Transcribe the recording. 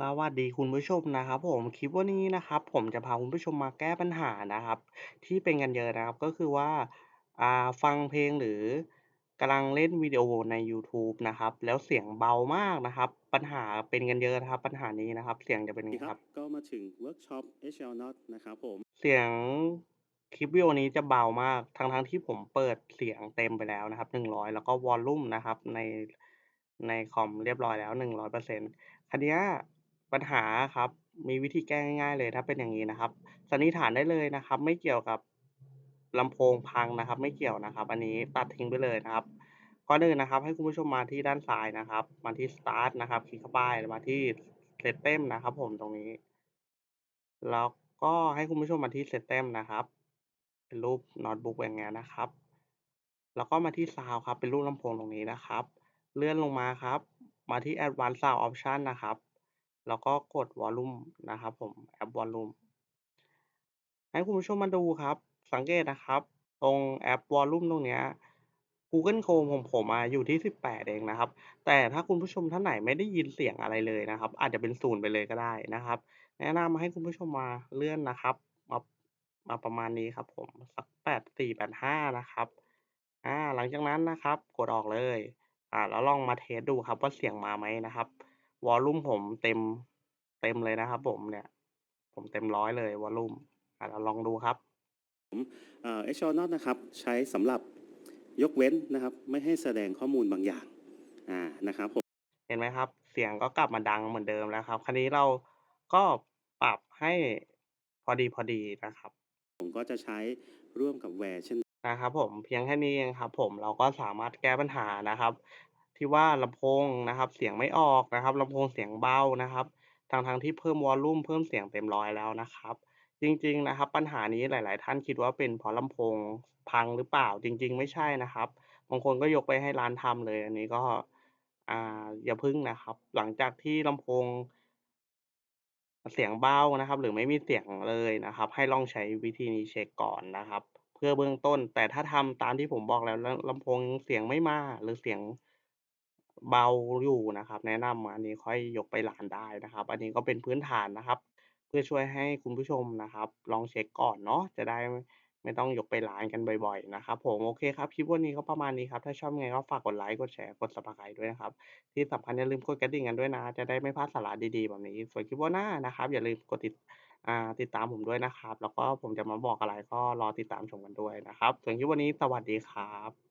สวัสดีคุณผู้ชมนะครับผม คลิปวันนี้นะครับ ผมจะพาคุณผู้ชมมาแก้ปัญหานะครับ ที่เป็นกันเยอะนะครับก็คือว่าอ่าฟังเพลงหรือกำลังเล่นวิดีโอในยูทูบนะครับ แล้วเสียงเบามากนะครับ ปัญหาเป็นกันเยอะนะครับ ปัญหานี้นะครับ เสียงจะเป็นสวัสดีครัไงครับบก็มาถึงเวิร์กช็อป HL Not นะครับผม เสียงคลิปวิดีโอนี้จะเบามากทั้งๆที่ผมเปิดเสียงเต็มไปแล้วนะครับ100 แล้วก็วอลลุ่มนะครับในในคอมเรียบร้อยแล้ว100%คราวเนี้ย ปัญหาครับ มีวิธีแก้ง่ายๆเลยถ้าเป็นอย่างงี้นะครับ สันนิษฐานได้เลยนะครับ ไม่เกี่ยวกับลำโพงพังนะครับ ไม่เกี่ยวนะครับ อันนี้ตัดทิ้งไปเลยนะครับก่อหนอื่นนะครับ ให้คุณผู้ชมมาที่ด้านซ้ายนะครับ มาที่สตาร์ตนะครับ คลิกเข้าไปมาที่ System นะครับ ผมตรงนี้ แล้วก็ให้คุณผู้ชมมาที่ System นะครับ เป็นรูปโน้ตบุ๊กอย่างเงี้ยนะครับ แล้วก็มาที่ Sound ครับ เป็นรูปลำโพงตรงนี้นะครับ เลื่อนลงมาครับ มาที่ Advanced Sound Option นะครับ แล้วก็กด Volume นะครับผม App Volume ให้คุณผู้ชมมาดูครับ สังเกตนะครับ ตรงแอป Volume ตรงเนี้ย Google Chrome ของผมอะอยู่ที่ 18 เองนะครับ แต่ถ้าคุณผู้ชมท่านไหนไม่ได้ยินเสียงอะไรเลยนะครับ อาจจะเป็นศูนย์ไปเลยก็ได้นะครับ แนะนำให้คุณผู้ชมมาเลื่อนนะครับ มามาประมาณนี้ครับผมสัก 84 85 นะครับอ่าหลังจากนั้นนะครับ กดออกเลยอ่าแล้วลองมาเทสดูครับว่าเสียงมาไหมนะครับ วอลลุ่มผมเต็มเต็มเลยนะครับผมเนี่ย ผมเต็มร้อยเลยวอลลุ่มอ่าเราลองดูครับเอ่อ HL Not นะครับ ใช้สำหรับยกเว้นนะครับ ไม่ให้แสดงข้อมูลบางอย่างอ่านะครับผมเห็นไหมครับ เสียงก็กลับมาดังเหมือนเดิมแล้วครับ คราวนี้เราก็ปรับให้พอดีๆนะครับ ผมก็จะใช้ร่วมกับแวร์เช่นนะครับผมเพียงแค่นี้เองครับ ผมเราก็สามารถแก้ปัญหานะครับ ที่ว่าลำโพงนะครับ เสียงไม่ออกนะครับลำโพงเสียงเบานะครับทั้งๆที่เพิ่มวอลลุ่มเพิ่มเสียงเต็มร้อยแล้วนะครับ จริงๆนะครับ ปัญหานี้หลาย ๆ ท่านคิดว่าเป็นเพราะลำโพงพังหรือเปล่า จริง ๆ ไม่ใช่นะครับบางคนก็ยกไปให้ร้านทำเลย อันนี้ก็อ่าอย่าพึ่งนะครับ หลังจากที่ลำโพง เสียงเบานะครับ หรือไม่มีเสียงเลยนะครับ ให้ลองใช้วิธีนี้เช็กก่อนนะครับ เพื่อเบื้องต้น แต่ถ้าทำตามที่ผมบอกแล้วแล้วลำโพงเสียงไม่มาหรือเสียง เบาอยู่นะครับ แนะนำอันนี้ค่อยยกไปร้านได้นะครับ อันนี้ก็เป็นพื้นฐานนะครับ เพื่อช่วยให้คุณผู้ชมนะครับ ลองเช็กก่อนเนาะจะได้ไม่ต้องยกไปร้านกันบ่อยๆนะครับ ผมโอเคครับคลิปวันนี้ก็ประมาณนี้ครับถ้าชอบไงก็ฝากกดไลก์กดแชร์กด Subscribe ด้วยนะครับ ที่สำคัญอย่าลืมกดกระดิ่งกันด้วยนะ จะได้ไม่พลาดสาระดีๆแบบนี้ส่วนคลิปวันหน้านะครับ อย่าลืมกดติดติดตามผมด้วยนะครับ แล้วก็ผมจะมาบอกอะไรก็รอติดตามชมกันด้วยนะครับส่วนคลิปวันนี้สวัสดีครับ